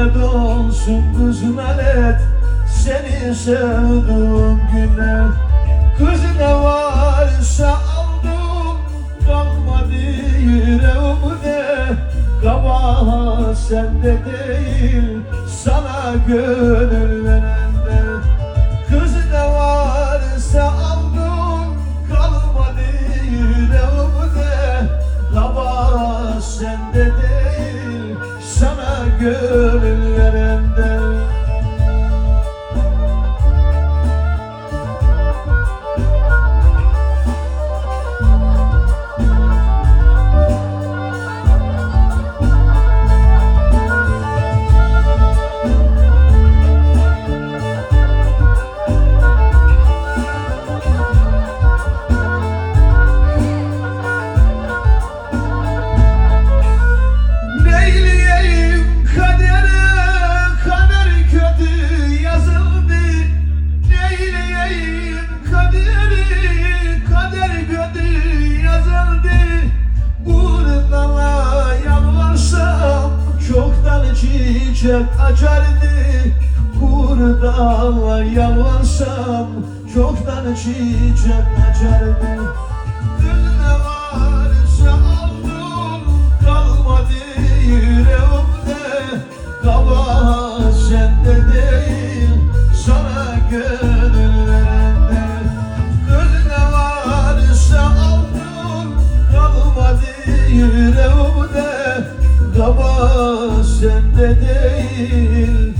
olsun kızın alet Seni sevdiğim günler Kız ne varsa aldım Kalmadı yüreğimde Kabahat sende değil Sana gönül verende gönül çiçek açardı. Buradan yalvarsam çoktan çiçek açardı. Gönlüne varsa aldım kalmadı yüreğimde Kabahat sende değil sana gönül verende Gönlüne varsa aldım kalmadı yüreğimde sende değil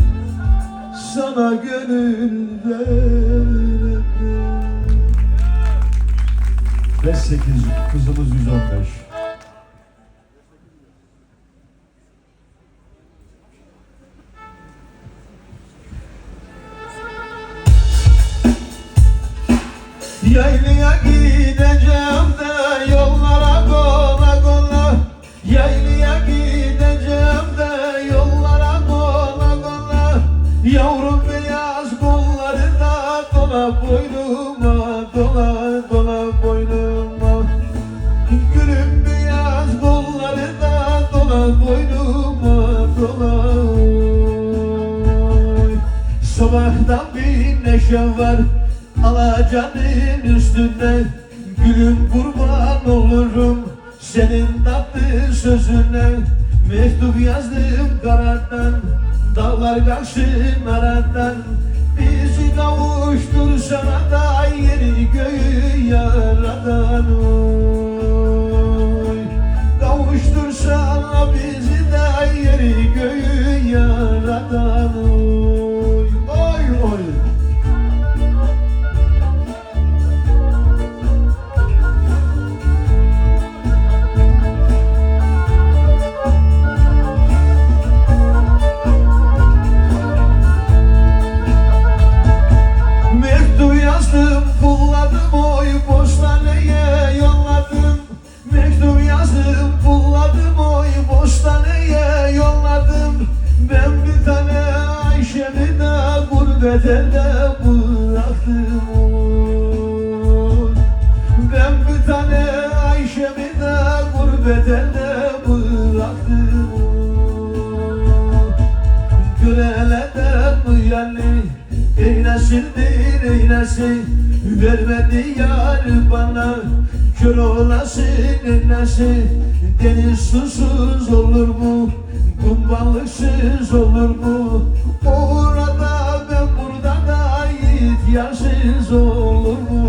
sana gönül verende ve 8 kızımız 115. Yaylaya gideceğim de yollara kola boynuma Dola dola boynuma. Gülüm beyaz kolları da dola boynuma Dola Sabahtan bir neşe var Alacanın üstünde. Gülüm kurban olurum Senin tatlı sözüne. Mektup yazdım karadan Dağlar karşın aradan sana bizi de Yeri göğü yaradan gurbet elde bıraktım Ben bir tane Ayşe'mi de gurbet elde bıraktım bu yani Eylesindir eylesin Vermedi yar bana Kör olasın eylesin Deniz susuz olur mu? Kum balıksız olur mu? Orada yarsız olur mu